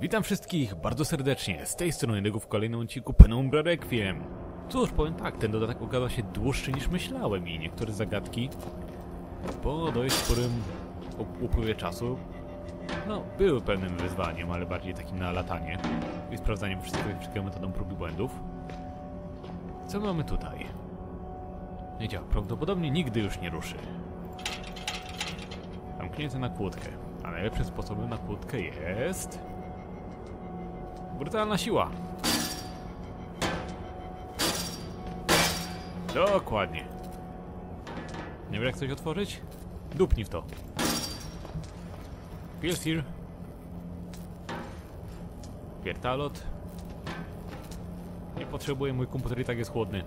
Witam wszystkich bardzo serdecznie, z tej strony Nego w kolejnym odcinku Penumbra Requiem. Cóż, powiem tak, ten dodatek okazał się dłuższy niż myślałem i niektóre zagadki po dość sporym up- upływie czasu no, były pewnym wyzwaniem, ale bardziej takim na latanie i sprawdzaniem wszystkiego, wszystkiego metodą prób i błędów. Co mamy tutaj? Nie działa, prawdopodobnie nigdy już nie ruszy. Zamknięte na kłódkę. A najlepszym sposobem na kłódkę jest... Brutalna siła. Dokładnie. Nie wiem jak coś otworzyć? Dupnij w to. Pilsir. Piertalot. Nie potrzebuję, mój komputer i tak jest chłodny.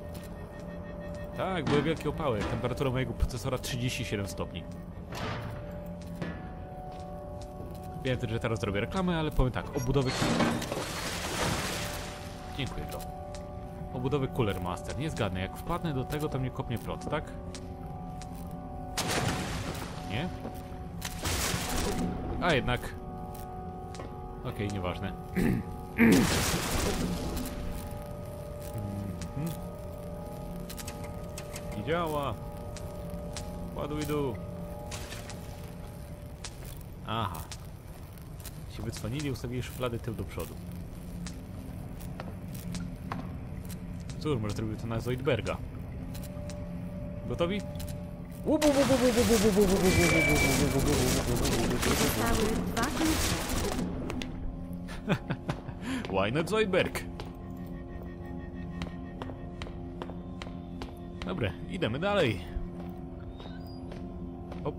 Tak, były wielkie opały. Temperatura mojego procesora 37 stopni. Wiem, że teraz zrobię reklamę, ale powiem tak, obudowy... Dziękuję, Joe. Obudowy Cooler Master. Nie zgadnę, jak wpadnę do tego, to mnie kopnie prąd, tak? Nie? A jednak... Okej, nieważne. Mhm. Nie działa. What do we do? Aha. Się wycwanili ustawili szuflady tył do przodu. Cóż, może zrobił to na Zoidberga. Gotowi? Zostały dwa not Zoidberg? Dobra, idziemy dalej. Hop.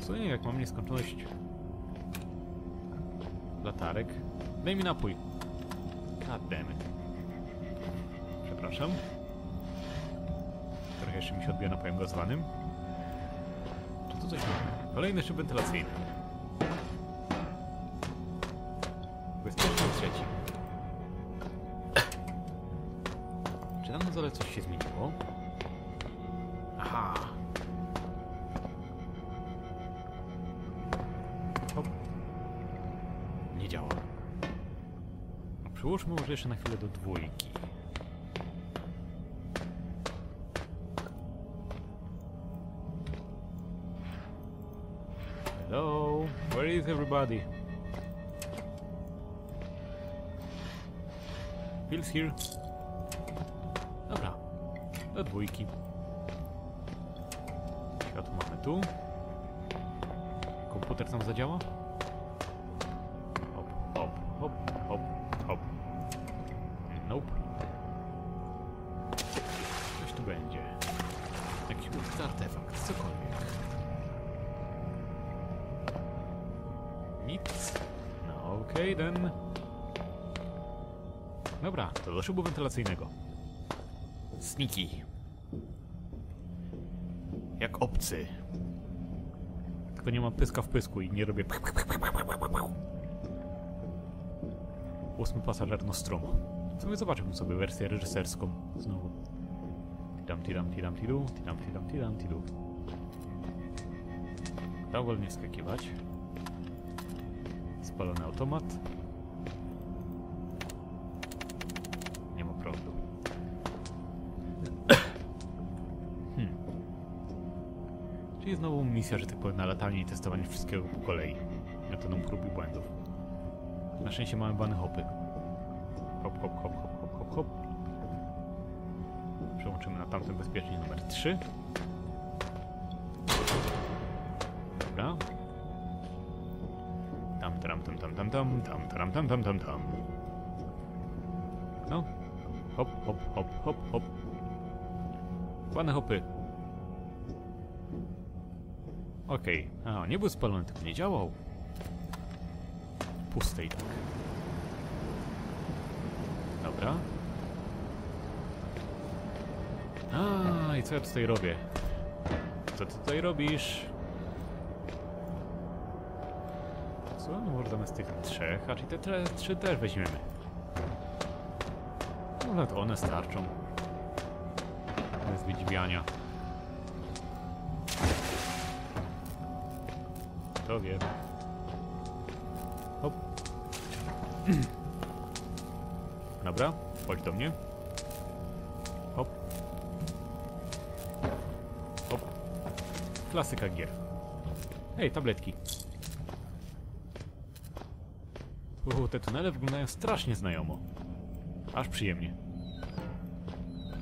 W sumie jak mam nieskończoność latarek. Daj mi napój. It. Przepraszam. Trochę jeszcze mi się odbija napojem gazowanym. Czy tu coś mamy? Kolejny szyb wentylacyjny. Bezpieczny trzeci. Czy na dole coś się zmieniło? Aha. Przyłóżmy może jeszcze na chwilę do dwójki. Hello, where is everybody? Bill's here. Dobra. Do dwójki. Światło mamy tu. Komputer tam zadziała? Artefakt, cokolwiek. Nic. No okej, then. Dobra, to do szybu wentylacyjnego. Sniki. Jak obcy. Tylko nie mam pyska w pysku i nie robię... Ósmy pasażer Nostromo. W sumie zobaczyłbym sobie wersję reżyserską znowu. Tidam, tidam, tidam, tidu, tidam, tidam, tidam, tidu. Dał wolnie skakiwać. Spalony automat. Nie ma prądu. Hmm. Czyli znowu misja, że tak powiem, na latanie i testowanie wszystkiego po kolei. Metodą prób i błędów. Na szczęście mamy bany hopy. Hop, hop, hop, hop, hop, hop, hop. Przełączymy na tamten bezpiecznik numer 3. Dobra. Tam, tam, tam, tam, tam, tam, tam, tam, tam, tam, tam, tam. No. Hop, hop, hop, hop, hop. Ładne hopy. Okej. A, nie był spalony, tylko nie działał. Puste i tak. Dobra. A, i co ja tutaj robię? Co ty tutaj robisz? Co? No może zamiast tych trzech, a czyli te trzy też weźmiemy. No nawet one starczą. Bez wydziwiania. Kto wie. Dobra, chodź do mnie. Klasyka gier. Ej, tabletki. Uuu, te tunele wyglądają strasznie znajomo. Aż przyjemnie.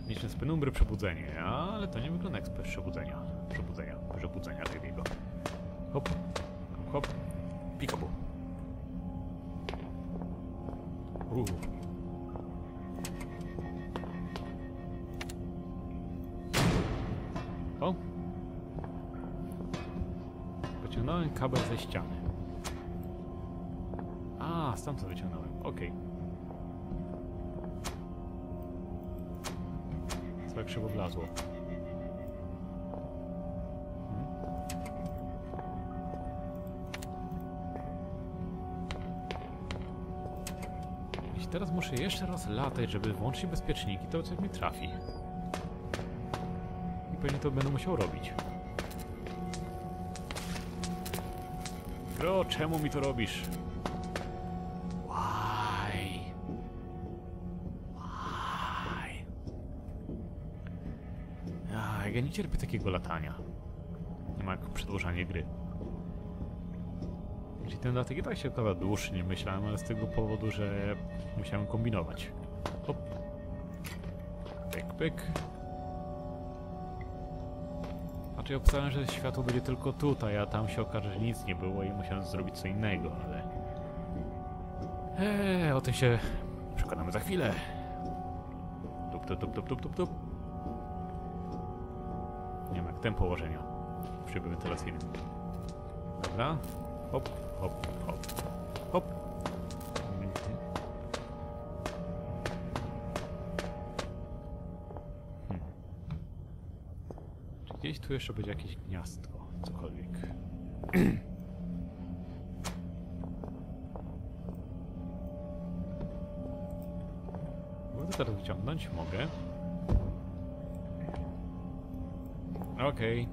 Liczne z penumbry przebudzenie, ale to nie wygląda jak z przebudzenia. Przebudzenia, przebudzenia takiego. Hop, hop, hop. Pikabu. Uuu. Kabel ze ściany. A, stamtąd wyciągnąłem. Okej. Co jak krzywo wlazło. Hmm. Jeśli teraz muszę jeszcze raz latać, żeby włączyć bezpieczniki, to coś mi trafi. I pewnie to będę musiał robić. Gro, czemu mi to robisz? Why? Why? A, ja nie cierpię takiego latania. Nie ma jak przedłużanie gry. Czyli ten latek i tak się okazał dłuższy niż myślałem, ale z tego powodu, że musiałem kombinować. Hop. Pyk, pyk. Znaczy ja obstałem, że światło będzie tylko tutaj, a tam się okaże, że nic nie było i musiałem zrobić co innego, ale... Eee, o tym się przekonamy za chwilę. Tup, tup, tup, tup, tup, tup, tup. Nie wiem jak ten położenia szybie wentylacyjnym. Dobra. Hop, hop, hop, hop. Gdzieś tu jeszcze będzie jakieś gniazdko, cokolwiek. Mogę to teraz wyciągnąć? Mogę. Okej.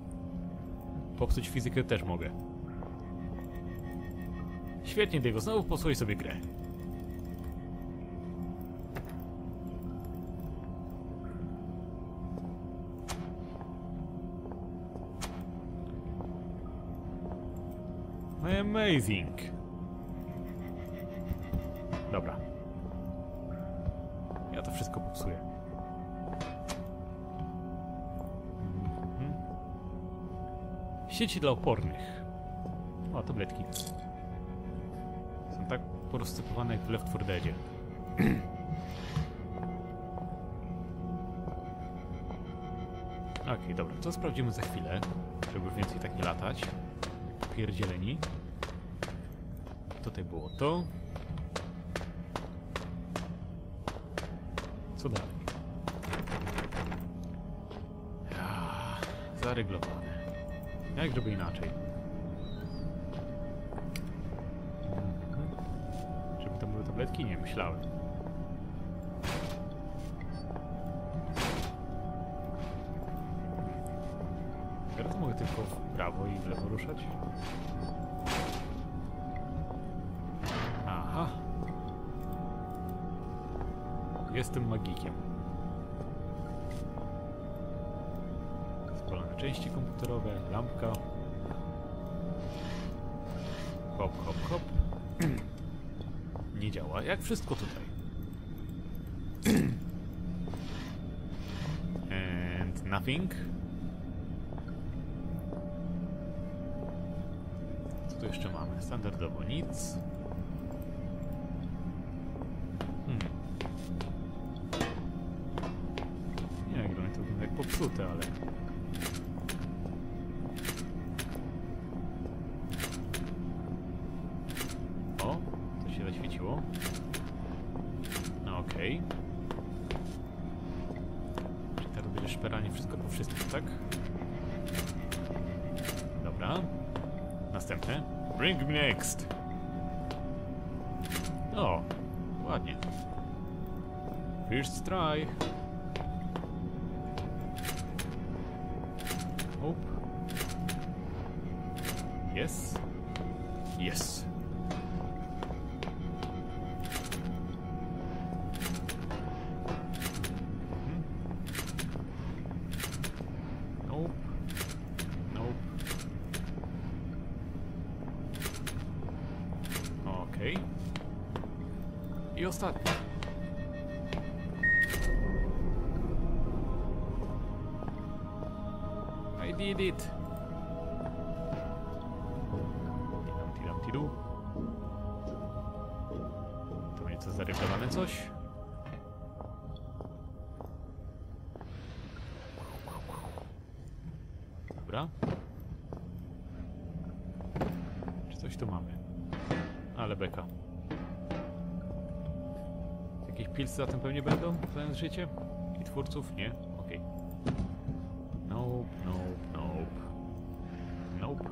Popsuć fizykę też mogę. Świetnie, Diego, znowu posłuchaj sobie grę. Amazing. Dobra. Ja to wszystko popsuję. Mhm. Sieci dla opornych. O, tabletki. Są tak porozsypywane jak w Left 4 Deadzie. Okej, dobra, to sprawdzimy za chwilę, żeby więcej tak nie latać. Pierdzieleni. Tutaj było to. Co dalej? Ja, zaryglowane. Jak żeby inaczej? Żeby tam były tabletki? Nie, myślałem. Teraz mogę tylko w prawo i w lewo ruszać. Jestem magikiem. Spalone części komputerowe, lampka. Hop, hop, hop. Nie działa, jak wszystko tutaj. And nothing. Co tu jeszcze mamy? Standardowo nic. Ale... O, to się zaświeciło. No okej. Czyli teraz będzie szperanie wszystko po wszystkim, tak? Dobra. Następne. Bring me next. O, ładnie. First try. Okej. I ostatni. I did it. Tidam, tidam, tidu. To będzie co zarysowane coś. Jakieś pilsy za tym pewnie będą? Znając życie? I twórców? Nie? Okej. Nope, nope, nope. Nope.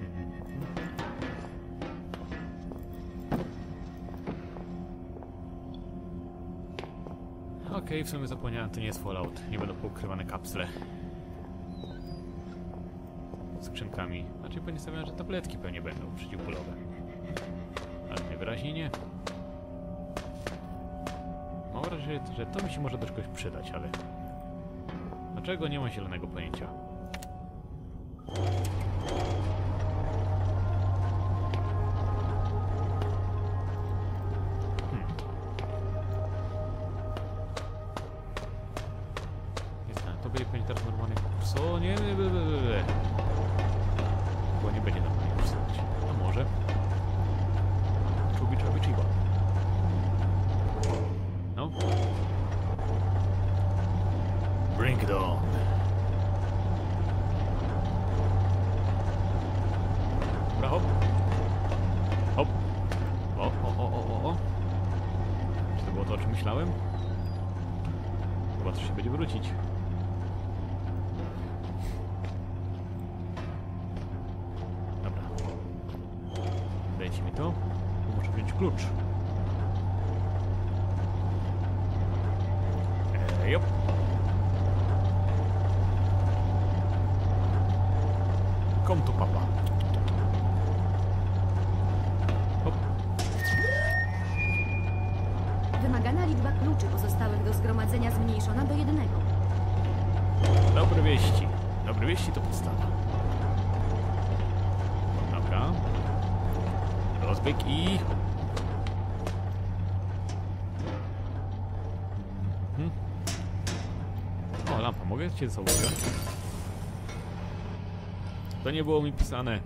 Mhm. Okej, w sumie zapomniałem, to nie jest Fallout. Nie będą poukrywane kapsle. Skrzynkami. Znaczy pewnie stawiałem, że tabletki pewnie będą przeciwbólowe. Ale najwyraźniej nie. Że to mi się może do czegoś przydać, ale... Dlaczego nie mam zielonego pojęcia? Bring it on. Dobra, hop. Hop. O, o, o, o, o. Czy to było to, o czym myślałem? Chyba coś się będzie wrócić. Dobra. Dajcie mi to. Muszę wziąć klucz. Zmniejszona do jednego. Dobre wieści. Dobre wieści to podstawa. Dobra. Rozbieg i... Mhm. O, lampa, mogę cię założyć? To nie było mi pisane.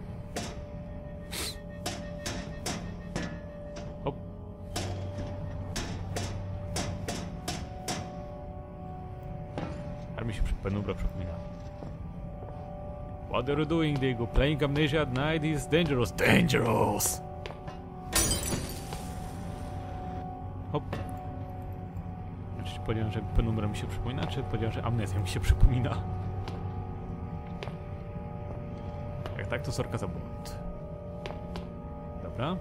What are you doing? Playing Amnesia at night is dangerous. Dangerous! Hop. Czy powiedziałem, że penumbra mi się przypomina, czy powiedziałem, że amnezja mi się przypomina? Jak tak, to sorka za błąd. Dobra.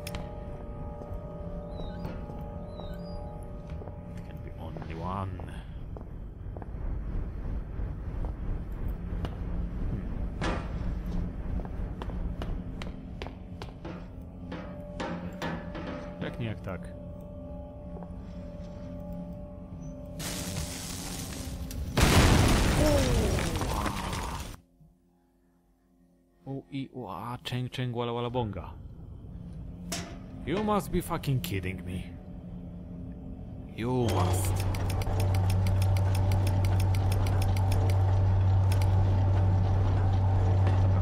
It can be only one. Cheng cheng wala wala bonga. You must be fucking kidding me. You must.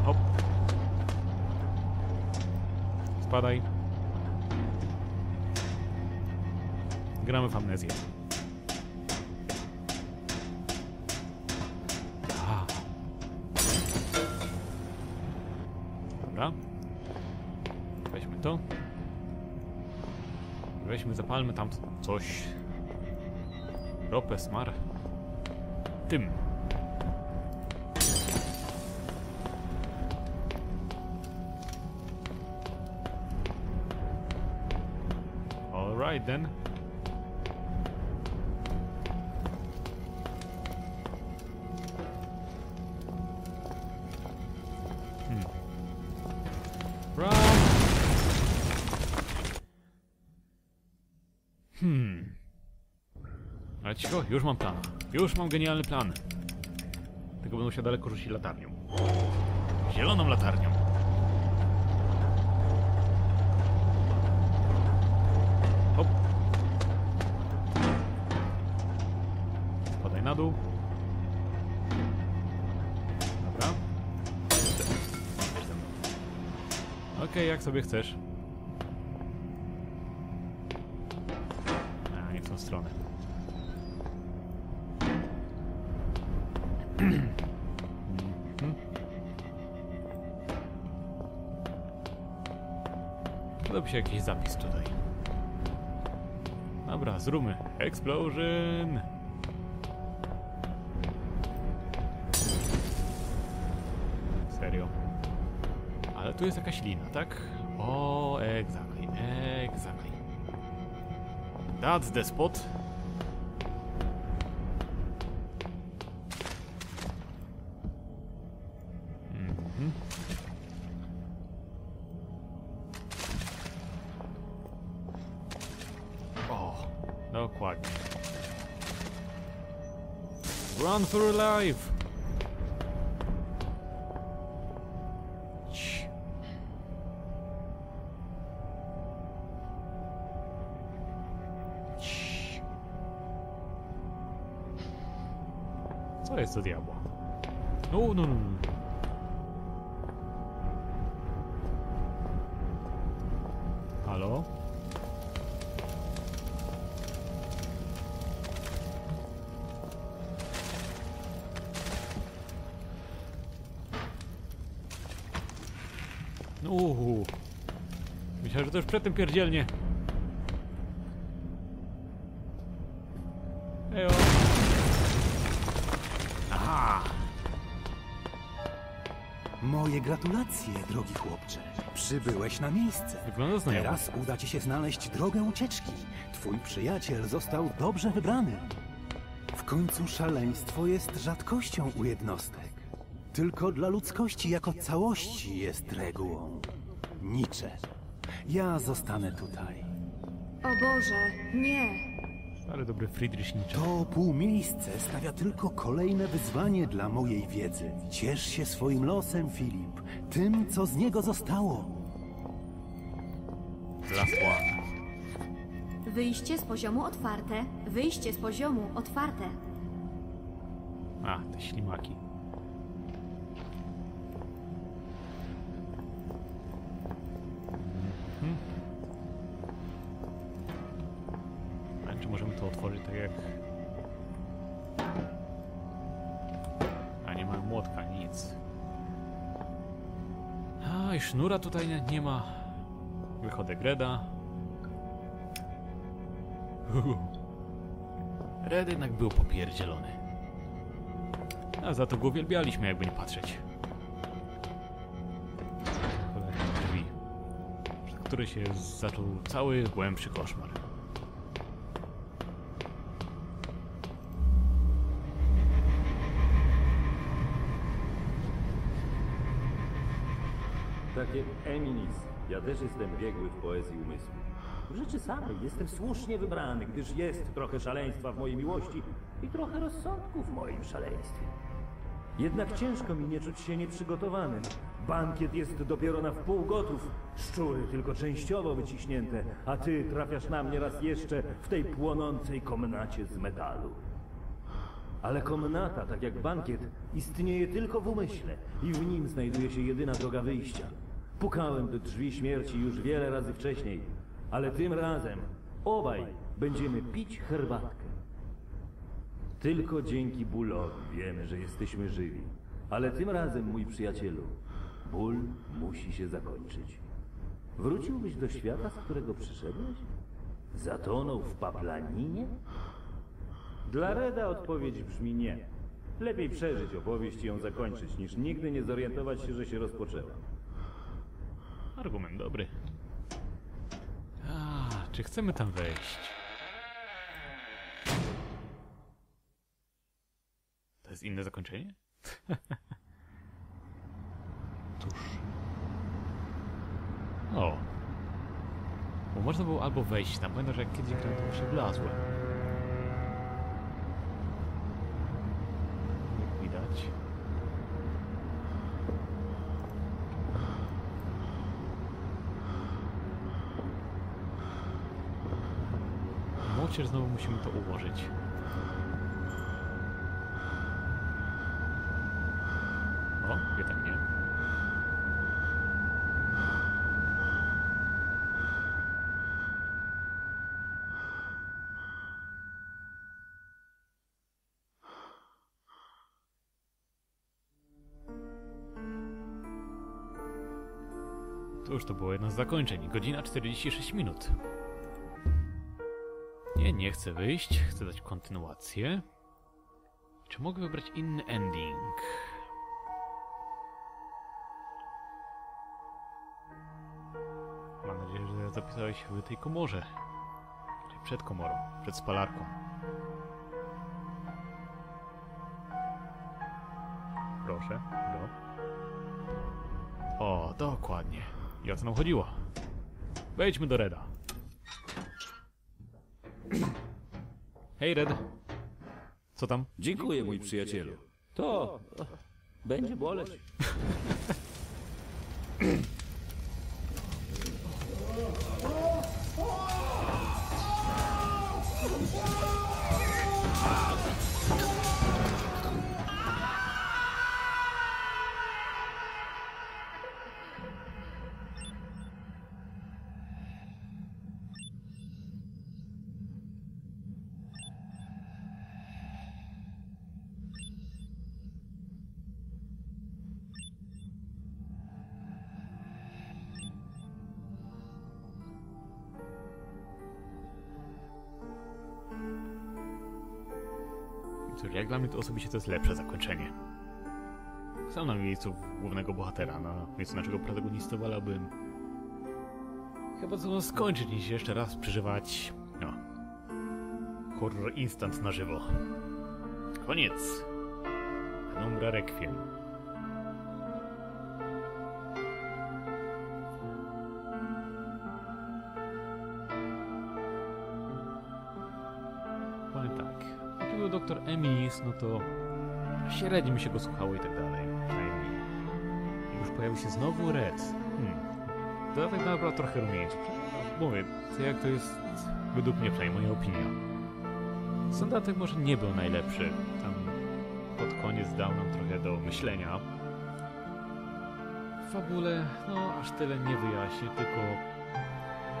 Hop. Spadaj. Gramy w amnezję. Zapalmy tam coś. Ropę, smar. Tym. Alright then. Ale cicho, już mam plan. Już mam genialny plan. Tylko będę musiał daleko rzucić latarnią. Zieloną latarnią. Hop. Podaj na dół. Dobra. Okej, okay, jak sobie chcesz. Się jakiś zapis tutaj. Dobra, zróbmy. Explosion! Serio. Ale tu jest jakaś lina, tak? O, exactly, exactly. That's the spot. Run for your life! Cii. Cii. Co jest do diabła? No, no, no, no. Już przedtem pierdzielnie. Ejo. Aha. Moje gratulacje, drogi chłopcze. Przybyłeś na miejsce. Wygląda znajomo. Teraz uda ci się znaleźć drogę ucieczki. Twój przyjaciel został dobrze wybrany. W końcu szaleństwo jest rzadkością u jednostek. Tylko dla ludzkości jako całości jest regułą. Nicze. Ja zostanę tutaj. O Boże, nie! Ale dobry Friedrich Nietzsche. To półmiejsce stawia tylko kolejne wyzwanie dla mojej wiedzy. Ciesz się swoim losem, Filip. Tym, co z niego zostało. Last one. Wyjście z poziomu otwarte. Wyjście z poziomu otwarte. A, te ślimaki. I sznura tutaj nie, ma. Wychodzę Greda. Red jednak był popierdzielony. A za to go uwielbialiśmy, jakby nie patrzeć. Kolejne drzwi, przez które się zaczął cały głębszy koszmar. Jak Emilis, ja też jestem biegły w poezji umysłu. W rzeczy samej jestem słusznie wybrany, gdyż jest trochę szaleństwa w mojej miłości i trochę rozsądku w moim szaleństwie. Jednak ciężko mi nie czuć się nieprzygotowanym. Bankiet jest dopiero na wpół gotów, szczury tylko częściowo wyciśnięte, a ty trafiasz na mnie raz jeszcze w tej płonącej komnacie z metalu. Ale komnata, tak jak bankiet, istnieje tylko w umyśle i w nim znajduje się jedyna droga wyjścia. Pukałem do drzwi śmierci już wiele razy wcześniej, ale tym razem obaj będziemy pić herbatkę. Tylko dzięki bólowi wiemy, że jesteśmy żywi. Ale tym razem, mój przyjacielu, ból musi się zakończyć. Wróciłbyś do świata, z którego przyszedłeś? Zatonął w paplaninie? Dla Reda odpowiedź brzmi nie. Lepiej przeżyć opowieść i ją zakończyć, niż nigdy nie zorientować się, że się rozpoczęła. Argument dobry. A, czy chcemy tam wejść? To jest inne zakończenie? Cóż. O. Bo można było albo wejść tam, pamiętam, że jak kiedyś grałem, to wlazłem. przecież znowu musimy to ułożyć. O, jednak nie. To już to było jedno z zakończeń. Godzina 46 minut. Nie, nie chcę wyjść. Chcę dać kontynuację. Czy mogę wybrać inny ending? Mam nadzieję, że zapisałeś w tej komorze. Czyli przed komorą, przed spalarką. Proszę, no. O, dokładnie. I o co nam chodziło? Wejdźmy do Reda. Hej, Red. Co tam? Dziękuję, mój przyjacielu. To... będzie boleć. Cóż, jak dla mnie to osobiście to jest lepsze zakończenie. Sam na miejscu głównego bohatera, na miejscu naszego protagonisty wolałbym chyba to skończyć niż jeszcze raz przeżywać, no, horror instant na żywo. Koniec. Penumbra Requiem. No to średnio mi się go słuchało i tak dalej. Przynajmniej. Jak już pojawił się znowu Red. Hmm. Dodatek nabrał trochę rumieńców. Mówię, to jak to jest według mnie przynajmniej moja opinia. Sam dodatek może nie był najlepszy. Tam pod koniec dał nam trochę do myślenia. W fabule, no aż tyle nie wyjaśni, tylko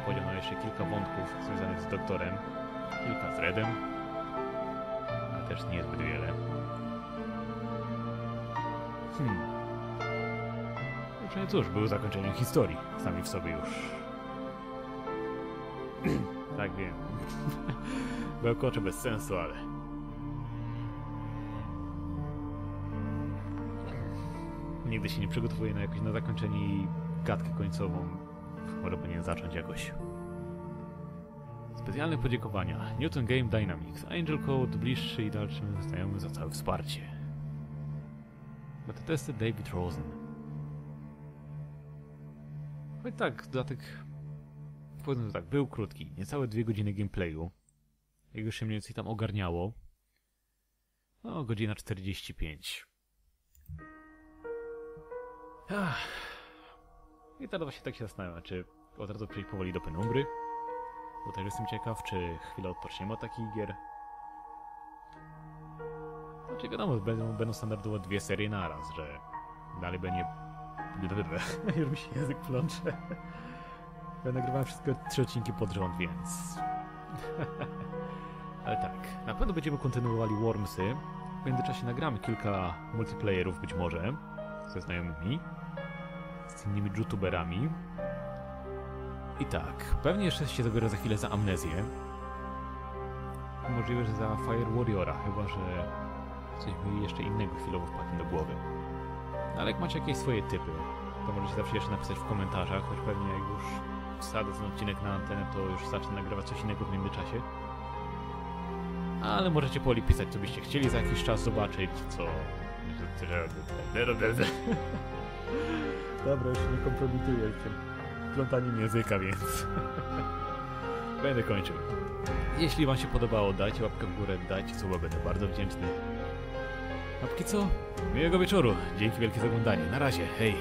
podzielano jeszcze kilka wątków związanych z doktorem, kilka z Redem, też niezbyt wiele. Hmm. No cóż, był zakończeniem historii, sami w sobie już. tak wiem. Bełkocze bez sensu, ale... Nigdy się nie przygotowuję na jakoś na zakończenie i gadkę końcową. Może powinien zacząć jakoś. Specjalne podziękowania Newton Game Dynamics, Angel Code, bliższy i dalszym znajomym za całe wsparcie. Beta testy David Rosen. Choć tak, dodatek powiedzmy, że tak, był krótki, niecałe dwie godziny gameplayu. Jak już się mniej więcej tam ogarniało. No, godzina 45. Ach. I teraz właśnie tak się zastanawiam, czy od razu przejść powoli do penumbry, bo też jestem ciekaw, czy chwilę odpoczniemy od takich gier. Znaczy wiadomo, będą, będą standardowo dwie serie naraz, że dalej będzie... Już mi się język plącze. Ja nagrywałem wszystkie trzy odcinki pod rząd, więc... Ale tak, na pewno będziemy kontynuowali Wormsy. W międzyczasie nagramy kilka multiplayerów być może ze znajomymi, z innymi youtuberami. I tak, pewnie jeszcze się zabiorę za chwilę za Amnezję. Możliwe, że za Fire Warriora, chyba że coś mi jeszcze innego chwilowo wpadnie do głowy. No, ale jak macie jakieś swoje typy, to możecie zawsze jeszcze napisać w komentarzach, choć pewnie jak już wsadzę ten odcinek na antenę, to już zacznę nagrywać coś innego w międzyczasie. Ale możecie poli pisać, co byście chcieli za jakiś czas zobaczyć, co... Dobra, już nie kompromituję tym plątaniem języka, więc... Będę kończył. Jeśli wam się podobało, dajcie łapkę w górę, dajcie suba, będę bardzo wdzięczny. A póki co, miłego wieczoru. Dzięki wielkie za oglądanie. Na razie, hej.